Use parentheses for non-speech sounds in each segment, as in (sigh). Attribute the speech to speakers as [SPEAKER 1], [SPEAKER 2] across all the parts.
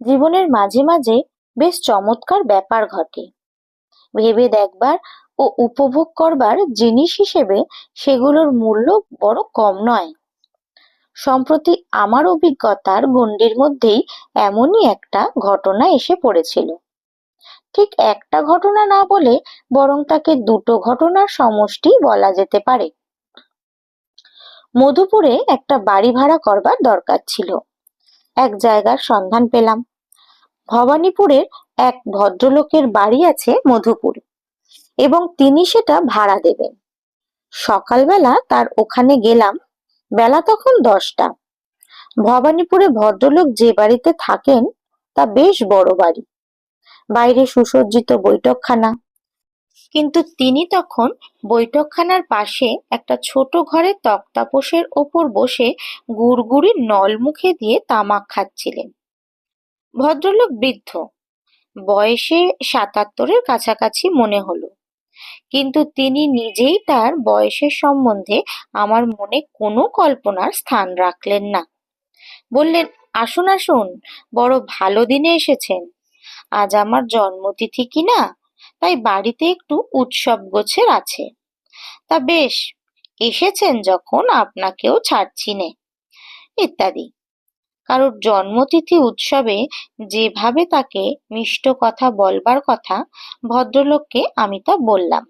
[SPEAKER 1] জীবনের মাঝে মাঝে বেশ চমৎকার ব্যাপার ঘটে। ভেবে দেখবার ও উপভোগ করবার জিনিস হিসেবে সেগুলোর মূল্য বড় কম নয়। সম্প্রতি আমার অভিজ্ঞতার গণ্ডির মধ্যেই এমনই একটা ঘটনা এসে পড়েছিল। ঠিক একটা ঘটনা না বলে বরং তাকে দুটো ঘটনার সমষ্টি বলা যেতে পারে। মধুপুরে একটা বাড়ি ভাড়া করবার দরকার ছিল। এক জায়গার সন্ধান পেলাম। ভবানীপুরের এক ভদ্রলোকের বাড়ি আছে মধুপুরে এবং তিনি সেটা ভাড়া দেবেন। সকালবেলা তার ওখানে গেলাম, বেলা তখন দশটা। ভবানীপুরে ভদ্রলোক যে বাড়িতে থাকেন, তা বেশ বড় বাড়ি। বাইরে সুসজ্জিত বৈঠকখানা কিন্তু তিনি তখন বৈঠকখানার পাশে একটা ছোট ঘরে তক্তাপোষের ওপর বসে গুড়গুড়ি নল মুখে দিয়ে তামাক খাচ্ছিলেন। ভদ্রলোক বৃদ্ধ। বয়সে সাতাত্তরের কাছাকাছি মনে হলো। কিন্তু তিনি নিজেই তার বয়সের সম্বন্ধে আমার মনে কোনো কল্পনার স্থান রাখলেন না। বললেন, আসুন আসুন, বড় ভালো দিনে এসেছেন। আজ আমার জন্মতিথি কি না? তাই বাড়িতে একটু উৎসব গোছের আছে। তা বেশ, এসেছেন যখন আপনাকেও ছাড়ছি নে। ইত্যাদি। কারোর জন্মতিথি উৎসবে যেভাবে তাকে মিষ্ট কথা বলবার কথা, ভদ্রলোককে আমি তা বললাম।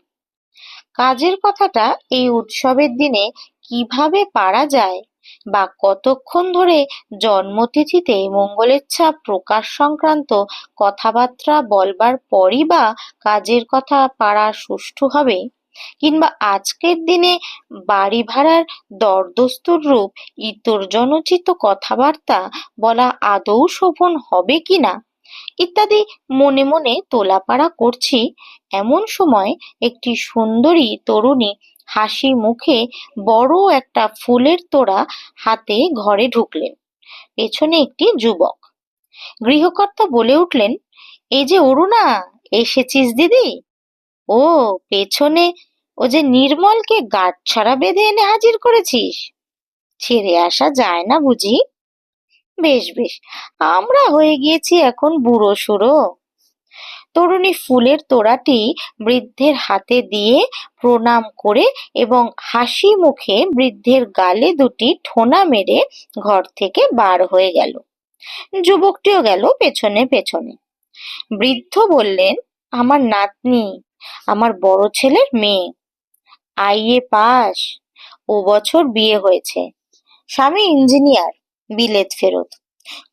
[SPEAKER 1] কাজের কথাটা এই উৎসবের দিনে কীভাবে পারা যায় বা কতক্ষণ ধরে জন্মতিথিতে মঙ্গলেচ্ছা প্রকাশ সংক্রান্ত কথাবার্তা বলবার পরই বা কাজের কথা পারা সুষ্ঠু হবে? কিংবা আজকের দিনে বাড়ি ভাড়ার দরদস্তুর রূপ ইতরজনোচিত কথাবার্তা বলা আদৌ শোভন হবে কিনা ইত্যাদি মনে মনে তোলাপাড়া করছি। এমন সময় একটি সুন্দরী তরুণী হাসি মুখে বড় একটা ফুলের তোড়া হাতে ঘরে ঢুকলেন। পেছনে একটি যুবক। গৃহকর্তা বলে উঠলেন, এই যে অরুণা, এসেছিস দিদি? ও, পেছনে ও যে নির্মলকে গাঁটছড়া বেঁধে এনে হাজির করেছিস? ছেড়ে আসা যায় না বুঝি? বেশ বেশ, আমরা হয়ে গিয়েছি এখন বুড়ো সুড়ো। তরুণী ফুলের তোড়াটি বৃদ্ধের হাতে দিয়ে প্রণাম করে এবং হাসি মুখে বৃদ্ধের গালে দুটি ঠোনা মেরে ঘর থেকে বার হয়ে গেল। যুবকটিও গেল পেছনে পেছনে। বৃদ্ধ বললেন, আমার নাতনি, আমার বড় ছেলের মেয়ে। IA pass. ও বছর বিয়ে হয়েছে। স্বামী ইঞ্জিনিয়ার, বিলেত ফেরত।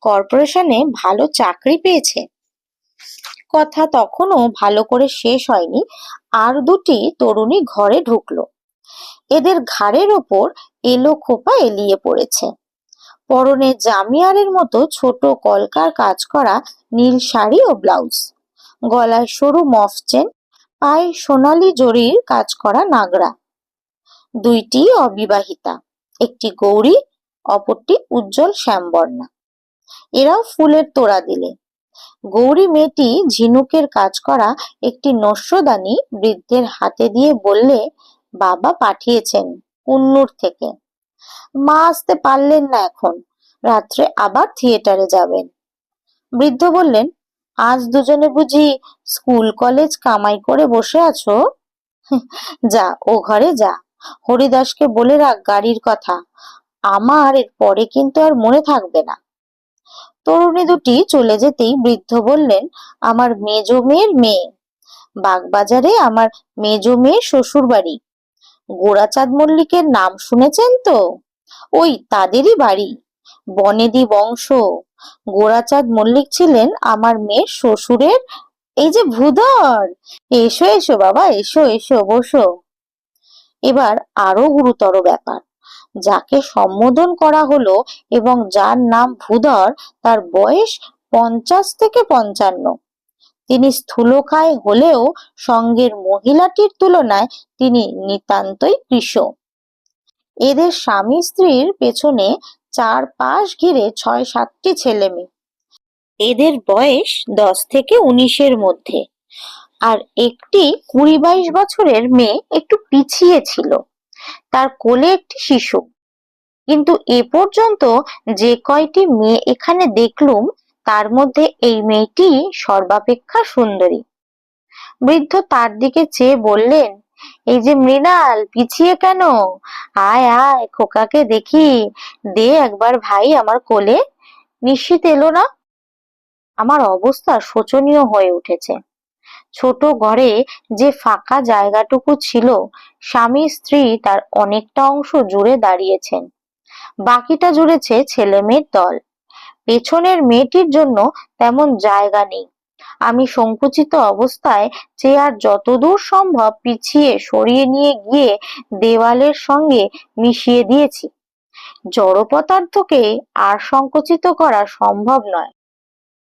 [SPEAKER 1] কর্পোরেশনে ভালো চাকরি পেয়েছে। কথা তখনও ভালো করে শেষ হয়নি। আর দুটি তরুণী ঘরে ঢুকলো। এদের ঘাড়ের ওপর এলো খোপা এলিয়ে পড়েছে। পরনে জামিয়ারের মতো ছোট কলকার কাজ করা নীল শাড়ি ও ব্লাউজ। গলায় সরু মফচেন পায়ে সোনালি জরির কাজ করা নাগরা দুইটি অবিবাহিতা, একটি গৌরী, অপরটি উজ্জ্বল শ্যামবর্ণা। এরাও ফুলের তোড়া দিলে। গৌরী মেয়েটি ঝিনুকের কাজ করা একটি নস্যদানি বৃদ্ধের হাতে দিয়ে বললে, বাবা পাঠিয়েছেন কুন্নুর থেকে। মা আসতে পারলেন না এখন, রাত্রে আবার থিয়েটারে যাবেন। বৃদ্ধ বললেন, আজ দুজনে বুঝি স্কুল কলেজ কামাই করে বসে আছো? (laughs) যা, ও ঘরে যা। হরিদাসকে বলে রাখ গাড়ির কথা। আমার এর পরে কিন্তু আর মনে থাকবে না। তরুণী দুটি চলে যেতেই বৃদ্ধ বললেন, আমার মেজ মেয়ের মেয়ে। বাগবাজারে আমার মেজ মেয়ের শ্বশুর বাড়ি গোড়াচাঁদ মল্লিকের নাম শুনেছেন তো? ওই তাদেরই বাড়ি। বনেদি বংশ। গোড়াচাঁদ মল্লিক ছিলেন আমার মেয়ের শ্বশুরের এই যে ভূধর! এসো এসো বাবা, এসো এসো, বসো। এবার আরও গুরুতর ব্যাপার। যাকে সম্বোধন করা হলো এবং যার নাম ভূধর, তার বয়স পঞ্চাশ থেকে পঞ্চান্ন। তিনি স্থূলকায় হলেও সঙ্গের মহিলাটির তুলনায় তিনি নিতান্তই কৃষ। এদের স্বামী স্ত্রীর পেছনে চার পাশ ঘিরে ছয় সাতটি ছেলে মেয়ে। এদের বয়স দশ থেকে উনিশের মধ্যে। আর একটি কুড়ি বাইশ বছরের মেয়ে একটু পিছিয়ে ছিল। তার কোলে একটি শিশু। কিন্তু এ পর্যন্ত যে কয়টি মেয়ে এখানে দেখলুম, তার মধ্যে এই মেয়েটি সর্বাপেক্ষা সুন্দরী। বৃদ্ধ তার দিকে চেয়ে বললেন, এই যে মৃণাল, পিছিয়ে কেন? আয় আয়, খোকাকে দেখি। দে একবার ভাই আমার কোলে। নিশ্চিত এলো না? আমার অবস্থা শোচনীয় হয়ে উঠেছে। ছোট ঘরে যে ফাঁকা জায়গাটুকু ছিল, স্বামী স্ত্রী তার অনেকটা অংশ জুড়ে দাঁড়িয়েছেন। বাকিটা জুড়েছে ছেলে মেয়ের দল। পেছনের মেয়েটির জন্য তেমন জায়গা নেই। আমি সংকুচিত অবস্থায় চেয়ার যতদূর সম্ভব পিছিয়ে সরিয়ে নিয়ে গিয়ে দেওয়ালের সঙ্গে মিশিয়ে দিয়েছি। জড় পদার্থকে আর সংকুচিত করা সম্ভব নয়।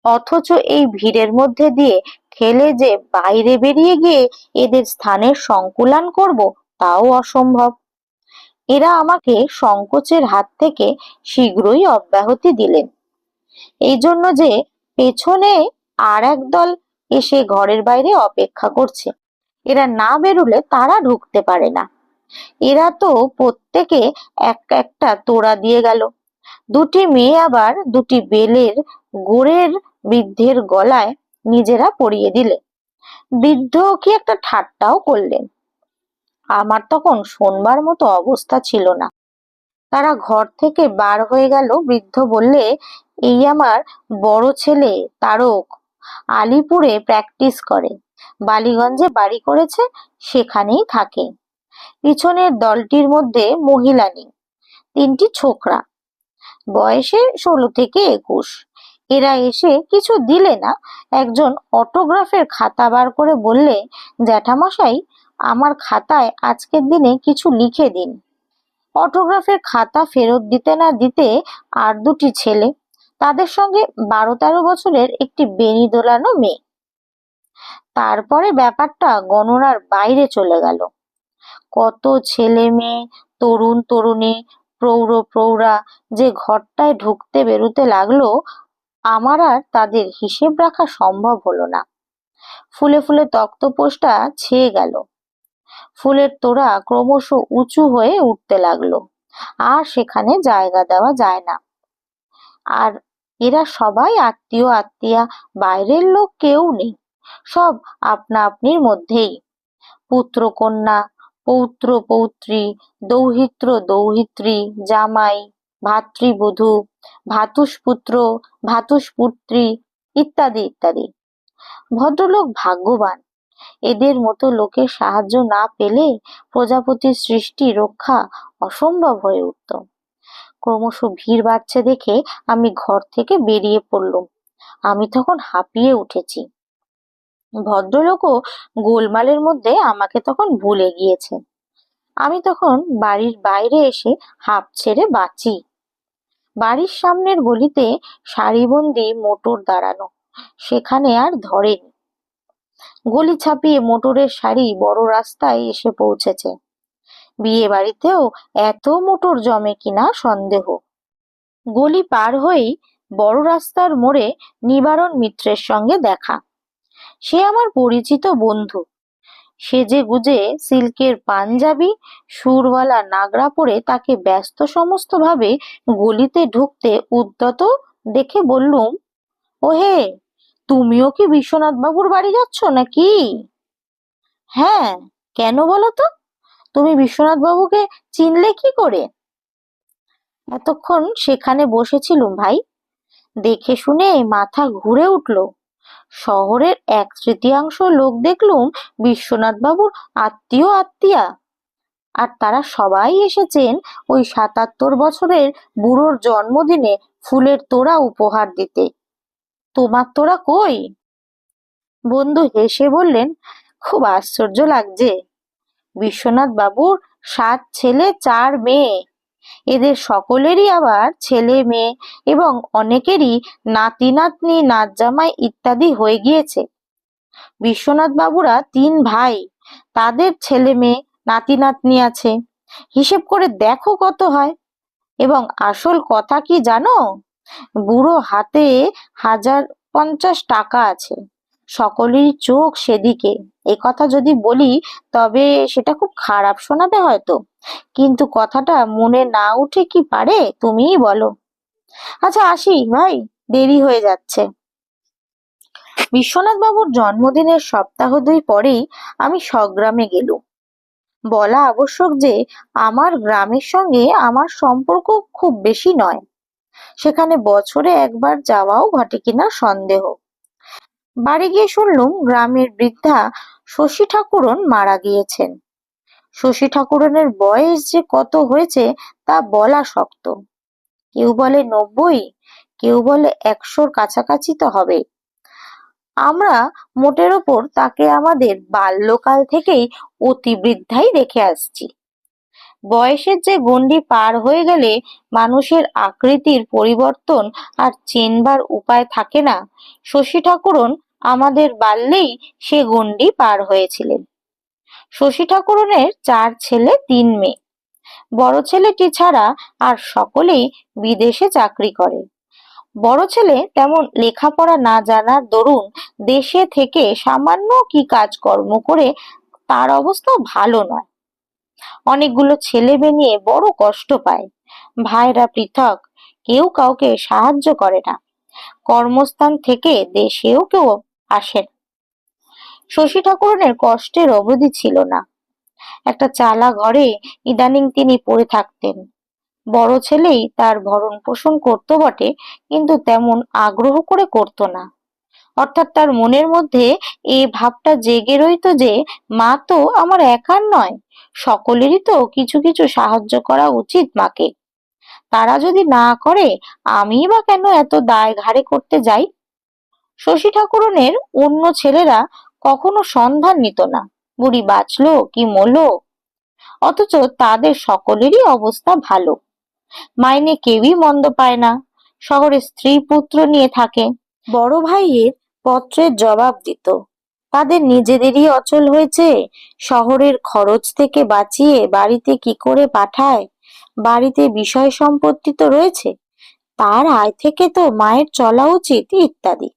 [SPEAKER 1] অথচ এই ভিড়ের মধ্যে দিয়ে ঠেলে যে বাইরে বেরিয়ে গিয়ে এদের স্থানের সংকুলান করব, তাও অসম্ভব। এরা আমাকে সংকোচের হাত থেকে শীঘ্রই অব্যাহতি দিলেন। এই জন্য যে পেছনে আর এক দল এসে ঘরের বাইরে অপেক্ষা করছে। এরা না বেরুলে তারা ঢুকতে পারে না। এরা তো প্রত্যেকে এক একটা তোড়া দিয়ে গেল। দুটি মেয়ে আবার দুটি বেলের গোড়ের বৃদ্ধের গলায় নিজেরা পরিয়ে দিলে। বৃদ্ধ কি একটা ঠাট্টাও করলেন। আমার তখন শোনবার মতো অবস্থা ছিল না। তারা ঘর থেকে বার হয়ে গেল। বৃদ্ধ বললে, এই আমার বড় ছেলে তারক আলিপুরে প্র্যাকটিস করে। বালিগঞ্জে বাড়ি করেছে, সেখানেই থাকে। পিছনের দলটির মধ্যে মহিলা নেই। তিনটি ছোকরা। বয়সে ষোলো থেকে একুশ। এরা এসে কিছু দিলে না। একজন অটোগ্রাফের খাতা বার করে বললে, জ্যাঠামশাই, আমার খাতায় আজকের দিনে কিছু লিখে দিন। অটোগ্রাফের খাতা ফেরত দিতে না দিতে আর দুটি ছেলে, তাদের সঙ্গে বারো তেরো বছরের একটি বেনি দোলানো মেয়ে। তারপরে ব্যাপারটা গণনার বাইরে চলে গেল। কত ছেলে মেয়ে তরুণ তরুণী প্রৌঢ় প্রৌঢ়া যে ঘরটায় ঢুকতে বেরুতে লাগল আমার আর তাদের হিসেব রাখা সম্ভব হলো না। ফুলে ফুলে তক্তপোষটা ছেয়ে গেল। ফুলের তোড়া ক্রমশ উঁচু হয়ে উঠতে লাগল। আর সেখানে জায়গা দেওয়া যায় না। আর এরা সবাই আত্মীয়, আত্মীয়া, বাইরের লোক কেউ নেই। সব আপনা আপনির মধ্যেই। পুত্র কন্যা, পৌত্র, পৌত্রী, দৌহিত্র, দৌহিত্রী, জামাই ভাতৃবধূ, ভাতুষপুত্র, ভাতুষপুত্রী ইত্যাদি ইত্যাদি। ভদ্রলোক ভাগ্যবান। এদের মতো লোকের সাহায্য না পেলে প্রজাপতির সৃষ্টি রক্ষা অসম্ভব হয়ে উঠত। ক্রমশ ভিড় বাড়ছে দেখে আমি ঘর থেকে বেরিয়ে পড়লুম। আমি তখন হাঁপিয়ে উঠেছি। ভদ্রলোকও গোলমালের মধ্যে আমাকে তখন ভুলে গিয়েছে। আমি তখন বাড়ির বাইরে এসে হাঁপ ছেড়ে বাঁচি। বাড়ির সামনের গলিতে সারিবন্দি মোটর দাঁড়ানো। সেখানে আর ধরেনি। গলি ছাপিয়ে মোটরের সারি বড় রাস্তায় এসে পৌঁছেছে। বিয়ে বাড়িতেও এত মোটর জমে কিনা সন্দেহ। গলি পার হয়েই বড় রাস্তার মোড়ে নিবারণ মিত্রের সঙ্গে দেখা। সে আমার পরিচিত বন্ধু। সেজে গুজে সিল্কের পাঞ্জাবি, সুরওয়ালা নাগরা পরে তাকে ব্যস্ত সমস্ত ভাবে গলিতে ঢুকতে উদ্যত দেখে বললুম ও হে তুমিও কি বিশ্বনাথ বাবুর বাড়ি যাচ্ছ নাকি? হ্যাঁ কেন বলো তো? তুমি বিশ্বনাথ বাবুকে চিনলে কি করে? এতক্ষণ সেখানে বসেছিলুম ভাই। দেখে শুনে মাথা ঘুরে উঠল। শহরের এক তৃতীয়াংশ লোক দেখলুম বিশ্বনাথ বাবুর আত্মীয় আত্মীয়া। আর তারা সবাই এসেছেন ওই সাতাত্তর বছরের বুড়োর জন্মদিনে ফুলের তোড়া উপহার দিতে। তোমার তোরা কই? বন্ধু হেসে বললেন, খুব আশ্চর্য লাগছে। বিশ্বনাথ বাবুর সাত ছেলে, চার মেয়ে। এদের সকলেরই আবার ছেলে, মেয়ে এবং অনেকেরই নাতি, নাতনি নাত জামাই ইত্যাদি হয়ে গিয়েছে। বিশ্বনাথ বাবুরা তিন ভাই, তাদের ছেলে, মেয়ে, নাতি, নাতনি আছে। হিসেব করে দেখো কত হয়। এবং আসল কথা কি জানো? বুড়ো হাতে হাজার পঞ্চাশ টাকা আছে। সকলেরই চোখ সেদিকে। এ কথা যদি বলি, তবে সেটা খুব খারাপ শোনাবে হয়তো। কিন্তু কথাটা মনে না উঠে কি পারে, তুমিই বলো। আচ্ছা আসি ভাই, দেরি হয়ে যাচ্ছে। বিশ্বনাথ বাবুর জন্মদিনের সপ্তাহ দুই পরেই আমি স্বগ্রামে গেলুম। বলা আবশ্যক যে, আমার গ্রামের সঙ্গে আমার সম্পর্ক খুব বেশি নয়। সেখানে বছরে একবার যাওয়াও ঘটে কিনা সন্দেহ। বাড়ি গিয়ে শুনলুম গ্রামের বৃদ্ধা শশী ঠাকুরন মারা গিয়েছেন। শশী ঠাকুরনের বয়স যে কত হয়েছে তা বলা শক্ত। কেউ বলে নব্বই, কেউ বলে একশোর কাছাকাছি তো হবে। আমরা মোটের ওপর তাকে আমাদের বাল্যকাল থেকেই অতি বৃদ্ধাই দেখে আসছি। বয়সের যে গণ্ডি পার হয়ে গেলে মানুষের আকৃতির পরিবর্তন আর চেনবার উপায় থাকে না। শশী ঠাকুরন আমাদের বাল্যেই সে গণ্ডি পার হয়েছিলেন। শশী ঠাকুরনের চার ছেলে, তিন মেয়ে। বড় ছেলেটি ছাড়া আর সকলেই বিদেশে চাকরি করে। বড় ছেলে তেমন লেখাপড়া না জানার দরুন দেশে থেকে সামান্য কি কাজকর্ম করে তার অবস্থা ভালো নয়। অনেকগুলো ছেলে মেয়ে নিয়ে বড় কষ্ট পায়। ভাইরা পৃথক, কেউ কাউকে সাহায্য করে না। কর্মস্থান থেকে দেশেও কেউ আসে শশী ঠাকুরনের কষ্টের অবধি ছিল না। একটা চালা ঘরে ইদানিং তিনি পড়ে থাকতেন। বড় ছেলেই তার ভরণ পোষণ করতো বটে, কিন্তু তেমন আগ্রহ করে করত না। অর্থাৎ তার মনের মধ্যে এই ভাবটা জেগে রইত যে, মা তো আমার একার নয়। সকলেরই তো কিছু কিছু সাহায্য করা উচিত মাকে। তারা যদি না করে আমি বা কেন এত দায় ঘাড়ে করতে যাই? শশী ঠাকুরনের অন্য ছেলেরা কখনো সন্ধান নিত না। বুড়ি বাঁচলো কি মরলো? অথচ তাদের সকলেরই অবস্থা ভালো। মাইনে কেউই মন্দ পায় না। শহরে স্ত্রী পুত্র নিয়ে থাকে। বড় ভাইয়ের পত্রের জবাব দিত। তাদের নিজেদেরই অচল হয়েছে। শহরের খরচ থেকে বাঁচিয়ে বাড়িতে কি করে পাঠায়? বাড়িতে বিষয় সম্পত্তি তো রয়েছে। তার আয় থেকে তো মায়ের চলা উচিত ইত্যাদি।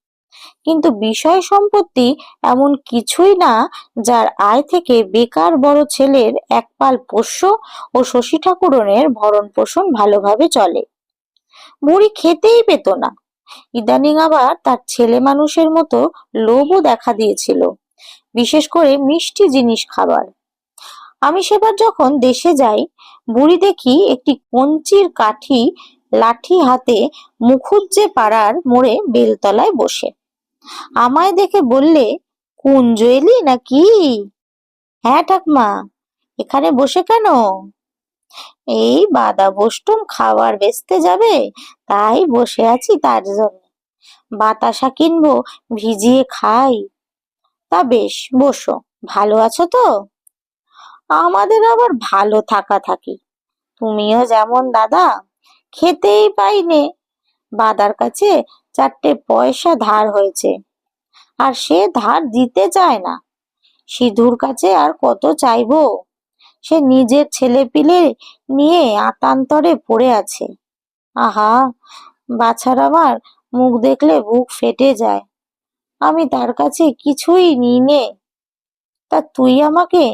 [SPEAKER 1] কিন্তু বিষয় সম্পত্তি এমন কিছুই না যার আয় থেকে বেকার বড় ছেলের একপাল পোষ্য ও শশী ঠাকুরনের ভরণ পোষণ ভালোভাবে চলে। মুড়ি খেতেই পেত না। ইদানিং আবার তার ছেলে মানুষের মতো লোভও দেখা দিয়েছিল, বিশেষ করে মিষ্টি জিনিস খাবার। আমি সেবার যখন দেশে যাই, বুড়ি দেখি একটি কঞ্চির কাঠি লাঠি হাতে মুখুজ্জে পাড়ার মোড়ে বেলতলায় বসে। আমায় দেখে বললে কুঞ্জ এলি নাকি? হ্যাঁ ঠাকমা। এখানে বসে কেন? এই বাদা বষ্টুম খাবার বেচতে যাবে? তাই বসে আছি তার জন্য। বাতাসা কিনবো, ভিজিয়ে খাই। তা বেশ, বসো। ভালো আছো তো? আমাদের আবার ভালো থাকা থাকি। তুমিও যেমন দাদা, খেতেই পাইনে। বাদার কাছে চারটে পয়সা ধার হয়েছে। আর সে ধার দিতে চায় না। সিধুর কাছে আর কত চাইব? সে নিজের ছেলে পিলে নিয়ে আতান্তরে পড়ে আছে। আহা, বাছার আমার মুখ দেখলে বুক ফেটে যায়। আমি তার কাছে কিছুই নিই নে। তা তুই আমাকে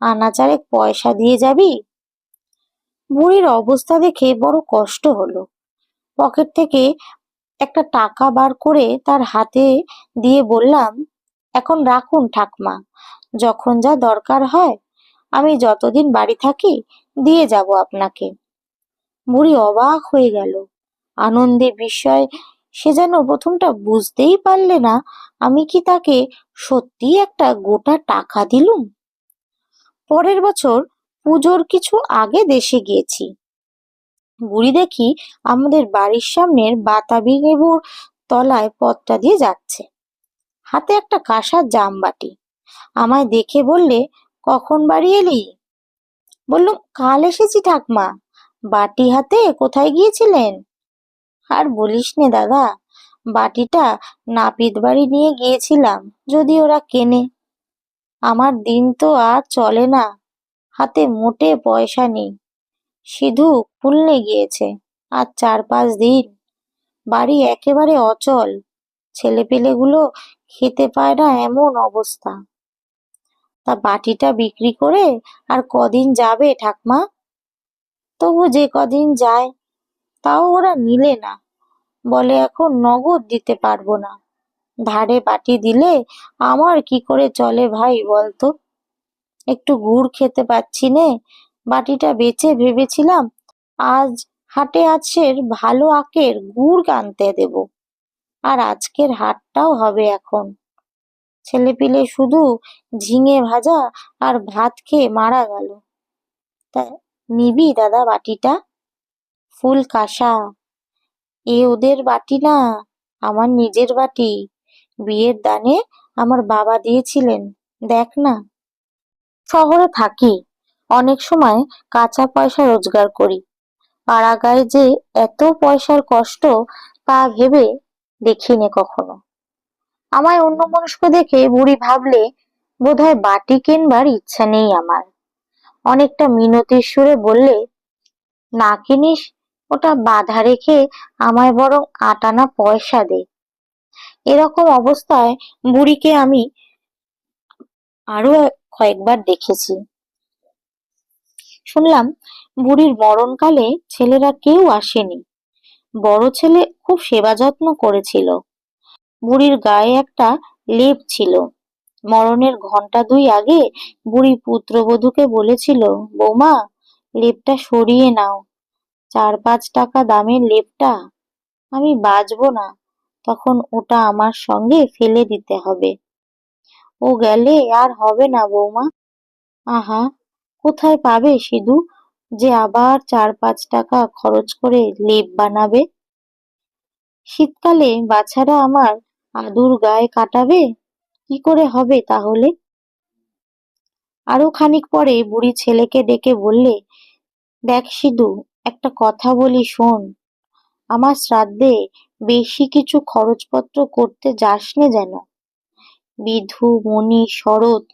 [SPEAKER 1] আনাচারেক পয়সা দিয়ে যাবি? বুড়ির অবস্থা দেখে বড় কষ্ট হলো। পকেট থেকে একটা টাকা বার করে তার হাতে দিয়ে বললাম, এখন রাখুন ঠাকমা, যখন যা দরকার হয় আমি যতদিন বাড়ি থাকি, দিয়ে যাব আপনাকে। বুড়ি অবাক হয়ে গেল। আনন্দে বিস্ময় সে যেন প্রথমটা বুঝতেই পারলে না, আমি কি তাকে সত্যি একটা গোটা টাকা দিলুম? পরের বছর পুজোর কিছু আগে দেশে গিয়েছি। বুড়ি দেখি আমাদের বাড়ির সামনের বাতাবি লেবুর তলায় পথটা দিয়ে যাচ্ছে। হাতে একটা কাঁসার জামবাটি আমায় দেখে বললে কখন বাড়ি এলি? বললুম, কাল এসেছি ঠাকমা। বাটি হাতে কোথায় গিয়েছিলেন? আর বলিস নে দাদা, বাটিটা নাপিত বাড়ি নিয়ে গিয়েছিলাম, যদি ওরা কেনে। আমার দিন তো আর চলে না, হাতে মোটে পয়সা নেই। সিধু খুলনে গিয়েছে, আর চার পাঁচ দিন। বাড়ি একেবারে অচল, ছেলেপেলেগুলো খেতে পায় না এমন অবস্থা। তা বাটিটা বিক্রি করে আর কদিন যাবে ঠাকমা? তবু যে কদিন যায়, তাও ওরা নিলে না। বলে, এখন নগদ দিতে পারব না। ধারে বাটি দিলে আমার কি করে চলে ভাই বলতো? একটু গুড় খেতে পাচ্ছি নে। বাটিটা বেচে ভেবেছিলাম আজ হাটে আজকের ভালো আখের গুড় আনতে দেব। আর আজকের হাটটাও হবে এখন। ছেলেপিলে শুধু ঝিঙে ভাজা আর ভাত খেয়ে মারা গেল। তা নিবি দাদা বাটিটা? ফুল কাঁসা। এ ওদের বাটি না, আমার নিজের বাটি। বিয়ের দানে আমার বাবা দিয়েছিলেন, দেখ না। শহরে থাকি, অনেক সময় কাঁচা পয়সা রোজগার করি। পাড়াগায় যে এত পয়সার কষ্ট তা ভেবে দেখিনি কখনো। আমায় অন্য মনস্ক দেখে বুড়ি ভাবলে, বোধহয় বাটি কিনবার ইচ্ছা নেই আমার। অনেকটা মিনতির সুরে বললে, না কিনিস, ওটা বাধা রেখে আমায় বরং আটানা পয়সা দে। এরকম অবস্থায় বুড়িকে আমি আরও কয়েকবার দেখেছি। শুনলাম বুড়ির মরণকালে ছেলেরা কেউ আসেনি। বড় ছেলে খুব সেবা যত্ন করেছিল। বুড়ির গায়ে একটা লেপ ছিল। মরণের ঘণ্টা দুই আগে বুড়ি পুত্রবধূকে বলেছিল, বৌমা, লেপটা সরিয়ে নাও। চার পাঁচ টাকা দামের লেপটা। আমি বাঁচবো না। তখন ওটা আমার সঙ্গে ফেলে দিতে হবে। ও গেলে আর হবে না, বৌমা। আহা, কোথায় পাবে সিধু যে আবার চার পাঁচ টাকা খরচ করে লেপ বানাবে? শীতকালে বাছারা আমার আদুর গায়ে কাটাবে? কি করে হবে তাহলে? আরও খানিক পরে বুড়ি ছেলেকে ডেকে বললে, দেখ সিধু, একটা কথা বলি শোন। আমার শ্রাদ্ধে বেশি কিছু খরচপত্র করতে যাস নে যেন। বিধু, মণি, শরৎ,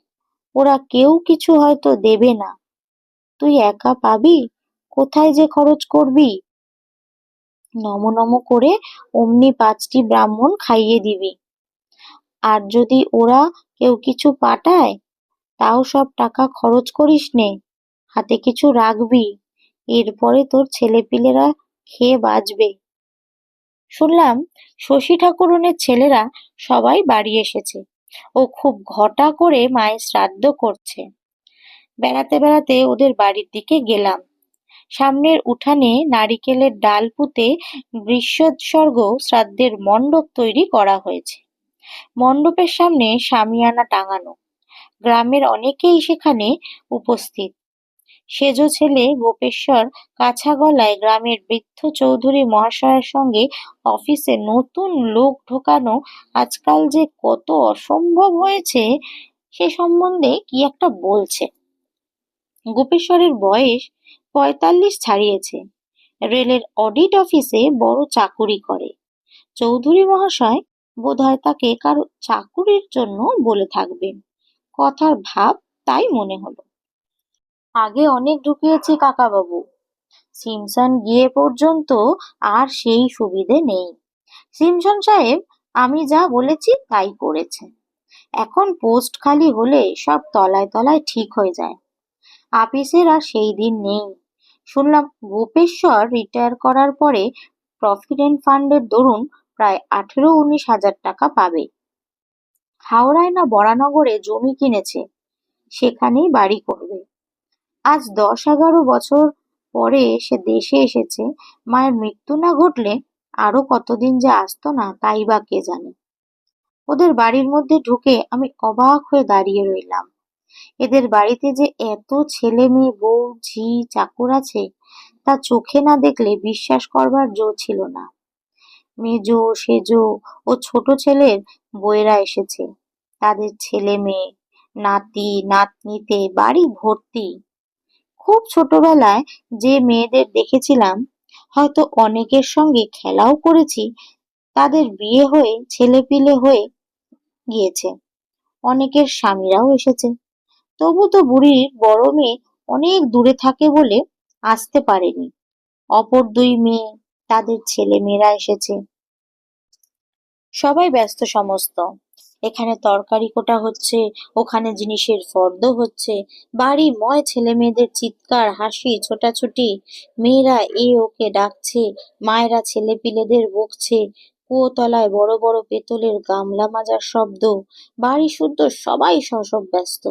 [SPEAKER 1] ওরা কেউ কিছু হয়তো দেবে না। তুই একা পাবি? কোথায় যে খরচ করবি? নম নম করে অমনি পাঁচটি ব্রাহ্মণ খাইয়ে দিবি। আর যদি ওরা কেউ কিছু পাঠায়, তাও সব টাকা খরচ করিস নে। হাতে কিছু রাখবি, এরপরে তোর ছেলেপিলেরা খেয়ে বাঁচবে। শুনলাম শশী ঠাকুরনের ছেলেরা সবাই বাড়ি এসেছে। ও খুব ঘটা করে মায়ের শ্রাদ্ধ করছে। বেড়াতে বেড়াতে ওদের বাড়ির দিকে গেলাম। সামনের উঠানে নারিকেলের ডাল পুঁতে বৃষ্যোৎসর্গ শ্রাদ্ধের মণ্ডপ তৈরি করা হয়েছে। মণ্ডপের সামনে সামিয়ানা টাঙানো। গ্রামের অনেকেই সেখানে উপস্থিত। সেজ ছেলে গোপেশ্বর কাছা গলায় গ্রামের বৃদ্ধ চৌধুরী মহাশয়ের সঙ্গে অফিসে নতুন লোক ঢোকানো আজকাল যে কত অসম্ভব হয়েছে, সে সম্বন্ধে কি একটা বলছে? গোপেশ্বরের বয়স পঁয়তাল্লিশ ছাড়িয়েছে। রেলের অডিট অফিসে বড় চাকুরি করে। চৌধুরী মহাশয় বোধহয় তাকে কারও চাকুরির জন্য বলে থাকবেন। কথার ভাব তাই মনে হলো। আগে অনেক ঢুকিয়েছি কাকাবাবু। সিমসন গিয়ে পর্যন্ত আর সেই সুবিধে নেই। সিমসন সাহেব, আমি যা বলেছি তাই করেছে। এখন পোস্ট খালি হলে সব তলায় তলায় ঠিক হয়ে যায়। আপিসের আর সেই দিন নেই। শুনলাম গোপেশ্বর রিটায়ার করার পরে প্রভিডেন্ট ফান্ডের দরুন প্রায় আঠেরো উনিশ হাজার টাকা পাবে। হাওড়ায় না বরানগরে জমি কিনেছে, সেখানেই বাড়ি করবে। আজ দশ এগারো বছর পরে সে দেশে এসেছে, মায়ের মৃত্যু না ঘটলে আরও কতদিন যে আসতো না, তাই বা কে জানে। ওদের বাড়ির মধ্যে ঢুকে আমি অবাক হয়ে দাঁড়িয়ে রইলাম। এদের বাড়িতে যে এত ছেলে মেয়ে, বউ, ঝি, চাকর আছে, তা চোখে না দেখলে বিশ্বাস করবার জো ছিল না। মেজো, সেজো ও ছোট ছেলের বইয়েরা এসেছে। তাদের ছেলে মেয়ে, নাতি, নাতনিতে বাড়ি ভর্তি। খুব ছোটবেলায় যে মেয়েদের দেখেছিলাম, হয়তো অনেকের সঙ্গে খেলাও করেছি, তাদের বিয়ে হয়ে, ছেলেপিলে হয়ে গিয়েছে। অনেকের স্বামীরাও এসেছে। তবু তো বুড়ির বড় মেয়ে অনেক দূরে থাকে বলে আসতে পারেনি। অপর দুই মেয়ে, তাদের ছেলে মেয়েরা এসেছে। সবাই ব্যস্ত সমস্ত। এখানে তরকারি কোটা হচ্ছে, ওখানে জিনিসের ফর্দ হচ্ছে, বাড়ি ময় ছেলে মেয়েদের চিৎকার, হাসি, ছোটাছুটি। মেয়েরা এ ওকে ডাকছে, মায়েরা ছেলে পিলেদের বকছে, কুয়োতলায় বড় বড় পেতলের গামলা মাজার শব্দ। বাড়ি শুদ্ধ সবাই সসব ব্যস্ত।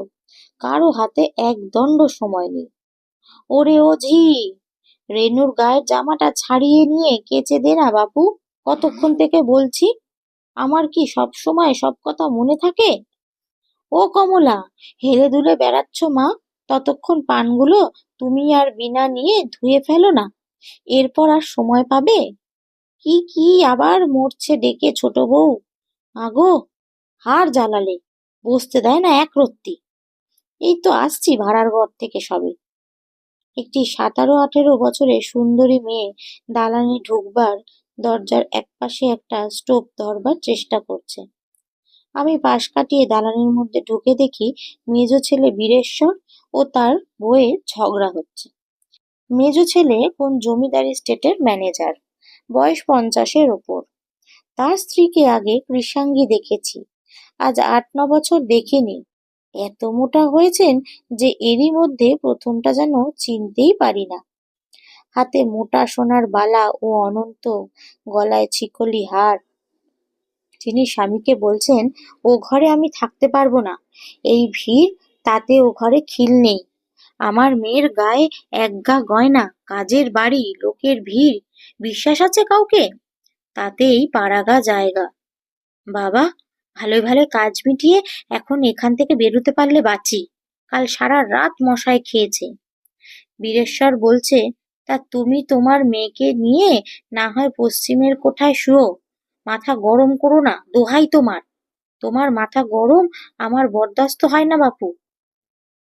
[SPEAKER 1] কারও হাতে এক দণ্ড সময় নেই। ওরে ও ঝি রেনুর গায়ের জামাটা ছাড়িয়ে নিয়ে কেচে দে না বাপু, কতক্ষণ থেকে বলছি? আমার কি সব সময় সব কথা মনে থাকে? ও কমলা, হেলে দুলে বেড়াচ্ছ মা, ততক্ষণ পানগুলো তুমি আর বিনা নিয়ে ধুয়ে ফেলো না, এরপর আর সময় পাবে? কি কি আবার মরছে ডেকে ছোট বউ? আগো হার জ্বালালে, বসতে দেয় না এক রত্তি। এই তো আসছি ভাড়ার ঘর থেকে সবে। একটি সাতারো আঠেরো বছরের সুন্দরী মেয়ে দালানে ঢুকবার দরজার একপাশে একটা স্টোভ ধরবার চেষ্টা করছে। আমি পাশ কাটিয়ে দালানের মধ্যে ঢুকে দেখি মেজ ছেলে বীরেশ্বর ও তার বউয়ের ঝগড়া হচ্ছে। মেজ ছেলে কোন জমিদারি স্টেটের ম্যানেজার, বয়স পঞ্চাশের ওপর। তার স্ত্রীকে আগে কৃষাঙ্গী দেখেছি, আজ আট ন বছর দেখিনি। এত মোটা হয়েছেন যে এরই মধ্যে প্রথমটা যেন চিনতেই পারি না। হাতে মোটা সোনার বালা ও অনন্ত গলায় ছিকলি হার। তিনি স্বামীকে বলছেন, ও ঘরে আমি থাকতে পারব না। এই ভিড়, তাতে ও ঘরে খিল নেই। আমার মেয়ের গায়ে এক গা গয়না, কাজের বাড়ি, লোকের ভিড়। বিশ্বাস আছে কাউকে? তাতেই পাড়াগা জায়গা। বাবা ভালোই ভালো কাজ মিটিয়ে এখন এখান থেকে বেরোতে পারলে বাঁচি। কাল সারা রাত মশায় খেয়েছে। বীরেশ্বর বলছে, তা তুমি তোমার মেয়েকে নিয়ে না হয় পশ্চিমের কোঠায় শুও মাথা গরম করো না, দোহাই তোমার। তোমার মাথা গরম, আমার বরদাস্ত হয় না বাপু।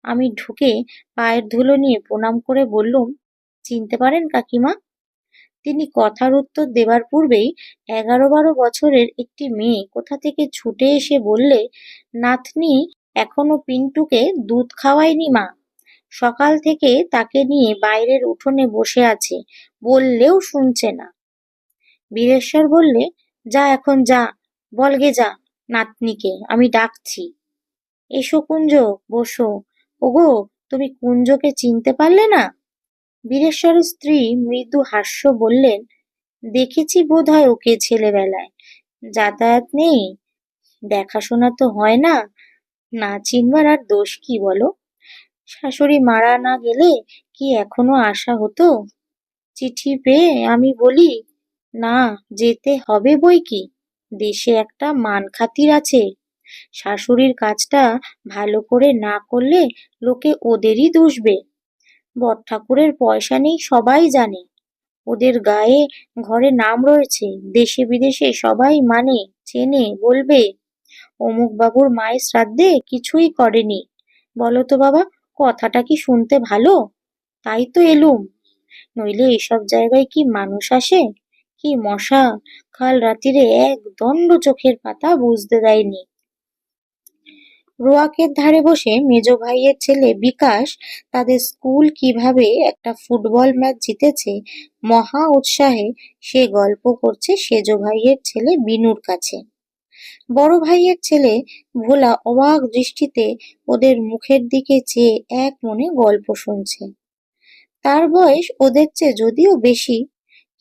[SPEAKER 1] আমি ঢুকে পায়ের ধুলো নিয়ে প্রণাম করে বললুম, চিনতে পারেন কাকিমা? তিনি কথার উত্তর দেবার পূর্বেই এগারো বারো বছরের একটি মেয়ে কোথা থেকে ছুটে এসে বললে, নাতনি, এখনও পিন্টুকে দুধ খাওয়ায়নি মা। সকাল থেকে তাকে নিয়ে বাইরের উঠোনে বসে আছে, বললেও শুনছে না। বীরেশ্বর বললে, যা এখন যা বলগে যা, নাতনিকে, আমি ডাকছি। এসো কুঞ্জ, বসো। ওগো, তুমি কুঞ্জকে চিনতে পারলে না? বীরেশ্বরের স্ত্রী মৃদু হাস্য বললেন, দেখেছি বোধ হয় ওকে ছেলেবেলায়। যাতায়াত নেই? দেখাশোনা তো হয় না। না চিনবার আর দোষ কি বলো? শাশুড়ি মারা না গেলে কি এখনও আসা হতো? চিঠি পেয়ে আমি বলি, না, যেতে হবে বই কি? দেশে একটা মান খাতির আছে। শাশুড়ির কাজটা ভালো করে না করলে লোকে ওদেরই দুষবে। বড় ঠাকুরের পয়সা নেই, সবাই জানে। ওদের গায়ে ঘরে নাম রয়েছে, দেশে বিদেশে সবাই মানে চেনে, বলবে। অমুক বাবুর মায়ের শ্রাদ্ধে কিছুই করেনি। বলো তো বাবা, কথাটা কি শুনতে ভালো? তাই তো এলুম। নইলে এসব জায়গায় কি মানুষ আসে? কি মশা? কাল রাতিরে এক দণ্ড চোখের পাতা বুঝতে দেয়নি। রোয়াকের ধারে বসে মেজ ভাইয়ের ছেলে বিকাশ তাদের স্কুল কীভাবে একটা ফুটবল ম্যাচ জিতেছে, মহা উৎসাহে সে গল্প করছে সেজ ভাইয়ের ছেলে বিনুর কাছে। বড় ভাইয়ের ছেলে ভোলা অবাক দৃষ্টিতে ওদের মুখের দিকে চেয়ে এক মনে গল্প শুনছে। তার বয়স ওদের চেয়ে যদিও বেশি,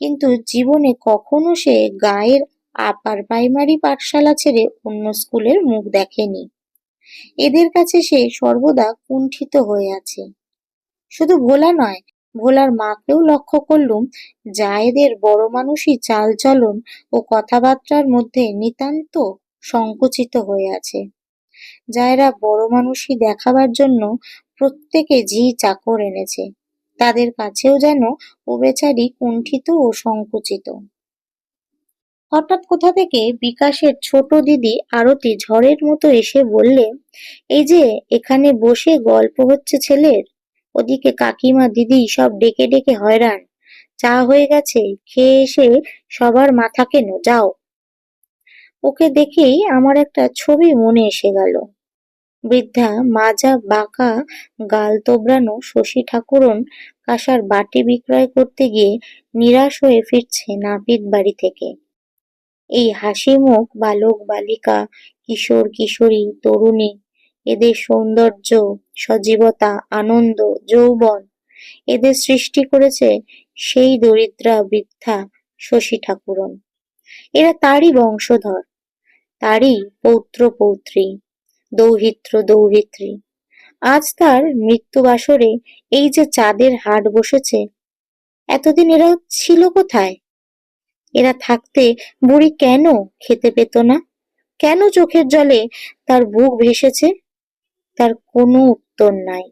[SPEAKER 1] কিন্তু জীবনে কখনো সে গায়ের আপার প্রাইমারি পাঠশালা ছেড়ে অন্য স্কুলের মুখ দেখেনি। এদের কাছে সে সর্বদা কুণ্ঠিত হয়ে আছে। শুধু ভোলা নয়, ভোলার মাকেও লক্ষ্য করলুম জায়েদের বড় মানুষই চালচলন ও কথাবার্তার মধ্যে নিতান্ত সংকুচিত হয়ে আছে। জায়রা বড় মানুষই দেখাবার জন্য প্রত্যেকে ঝি চাকর এনেছে। তাদের কাছেও যেন ও বেচারি কুণ্ঠিত ও সংকুচিত। হঠাৎ কোথা থেকে বিকাশের ছোট দিদি আরতি ঝড়ের মতো এসে বললে, এই যে, এখানে বসে গল্প হচ্ছে ছেলের? ওদিকে কাকিমা দিদি সব ডেকে ডেকে হয়রান, চা হয়ে গেছে, খেয়ে এসে সবার মাথা কেন, যাও। ওকে দেখেই আমার একটা ছবি মনে এসে গেল। বৃদ্ধা মাজা, বাঁকা, গাল তোবড়ানো শশী ঠাকুরন কাঁসার বাটি বিক্রয় করতে গিয়ে নিরাশ হয়ে ফিরছে নাপিত বাড়ি থেকে। এই হাসি মুখ বালক, বালিকা, কিশোর, কিশোরী, তরুণী, এদের সৌন্দর্য, সজীবতা, আনন্দ, যৌবন, এদের সৃষ্টি করেছে সেই দরিদ্রা বৃদ্ধা শশী ঠাকুরন। এরা তারই বংশধর, তারই পৌত্র পৌত্রী দৌহিত্র দৌহিত্রী। আজ তার মৃত্যু বাসরে এই যে চাঁদের হাট বসেছে, এতদিন এরা ছিল কোথায়? এরা থাকতে বুড়ি কেন খেতে পেত না? কেন চোখের জলে তার বুক ভেসেছে? তার কোনো উত্তর নাই।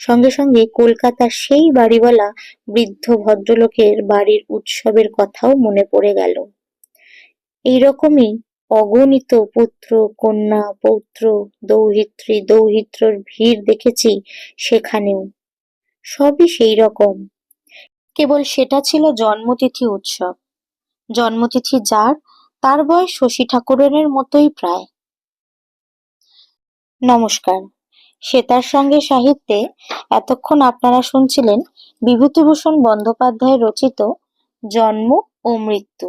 [SPEAKER 1] সঙ্গে সঙ্গে কলকাতার সেই বাড়িওয়ালা বৃদ্ধ ভদ্রলোকের বাড়ির উৎসবের কথাও মনে পড়ে গেল। এইরকমই অগণিত পুত্র, কন্যা, পৌত্র, দৌহিত্রী, দৌহিত্রর ভিড় দেখেছি সেখানেও। সবই সেই রকম। কেবল সেটা ছিল জন্মতিথি উৎসব। জন্মতিথি যার, তার বয়স শশী ঠাকুরনের মতোই প্রায়। নমস্কার। সেতার সঙ্গে সাহিত্যে এতক্ষণ আপনারা শুনছিলেন বিভূতিভূষণ বন্দ্যোপাধ্যায় রচিত জন্ম ও মৃত্যু।